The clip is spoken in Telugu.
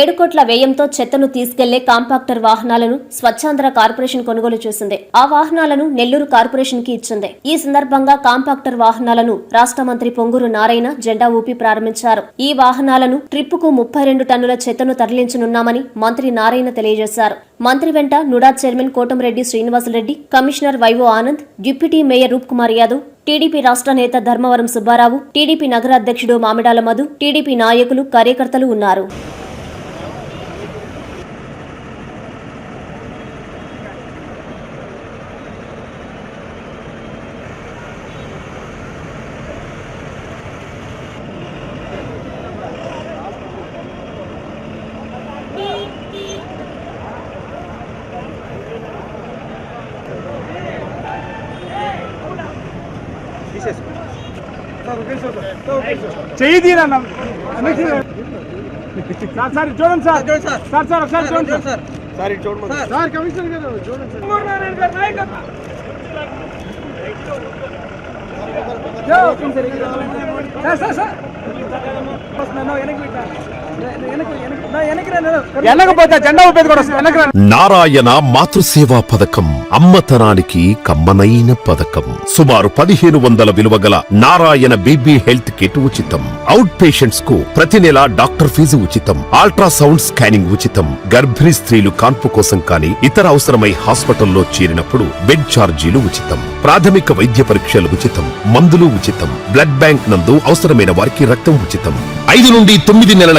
ఏడు కోట్ల వ్యయంతో చెత్తను తీసుకెళ్ళే కాంపాక్టర్ వాహనాలను స్వచ్ఛాంధ్ర కార్పొరేషన్ కొనుగోలు చేసింది. ఆ వాహనాలను నెల్లూరు కార్పొరేషన్కి ఇచ్చింది. ఈ సందర్భంగా కాంపాక్టర్ వాహనాలను రాష్ట్ర మంత్రి పొంగూరు నారాయణ జెండా ఊపి ప్రారంభించారు. ఈ వాహనాలను ట్రిప్పుకు ముప్పై రెండు టన్నుల చెత్తను తరలించనున్నామని మంత్రి నారాయణ తెలియజేశారు. మంత్రి వెంట NUDA chairman Kotamreddy Srinivasareddy commissioner YO Anand deputy mayor Roop Kumar Yadav TDP రాష్ట్ర నేత ధర్మవరం సుబ్బారావు టీడీపీ నగర అధ్యక్షుడు మామిడాల మధు టీడీపీ నాయకులు కార్యకర్తలు ఉన్నారు. చెయ్యి తీరన్న. సార్ సార్ చూడండి సార్. Sir sir. ఒకసారి చూడండి సార్. సార్ చూడమని. సార్. కమిషనర్ గారు చూడండి. Sir, sir, sir. వెనక్కి పెట్టా. నారాయణ మాతృసేవా పథకం అమ్మతనానికి కమ్మనైన పథకం. సుమారు పదిహేను వందల విలువ గల Narayana B B health kit ఉచితం. అవుట్ పేషెంట్స్కు ప్రతి నెల డాక్టర్ ఫీజు ఉచితం. అల్ట్రాసౌండ్ స్కానింగ్ ఉచితం. గర్భిణీ స్త్రీలు కాన్పు కోసం కానీ ఇతర అవసరమై హాస్పిటల్లో చేరినప్పుడు బెడ్ ఛార్జీలు ఉచితం. ప్రాథమిక వైద్య పరీక్షలు ఉచితం. మందులు ఉచితం. బ్లడ్ బ్యాంక్ నందు అవసరమైన వారికి రక్తం ఉచితం. ఐదు నుండి తొమ్మిది నెలల